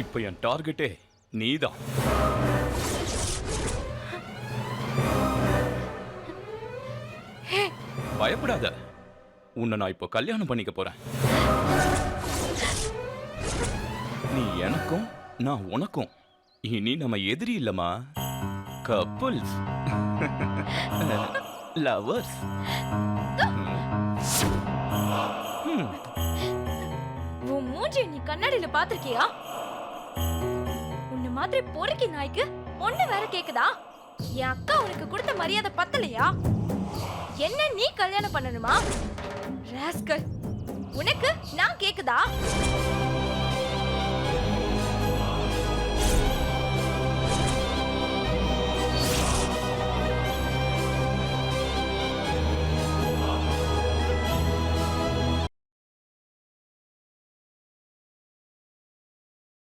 இப்போ என் டார்கெட்டே நீதான். பயப்படாத. உன்னை நான் இப்போ கல்யாணம் பண்ணிக்க போறேன். நீ எனக்கும் நான் உனக்கும். இனி நம்ம எதிரி இல்லம்மா. கப்புள்ஸ் லவர்ஸ் உன் மூஞ்சி நீ கண்ணாடியில பாத்திருக்கியா மாதிரி பொறுக்கி நாய்க்கு ஒண்ணு வேற கேக்குதா? என் அக்கா உனக்கு கொடுத்த மரியாதை பத்தலையா? என்ன நீ கல்யாணம் பண்ணணுமா? ராஸ்கல் உனக்கு நான் கேக்குதா?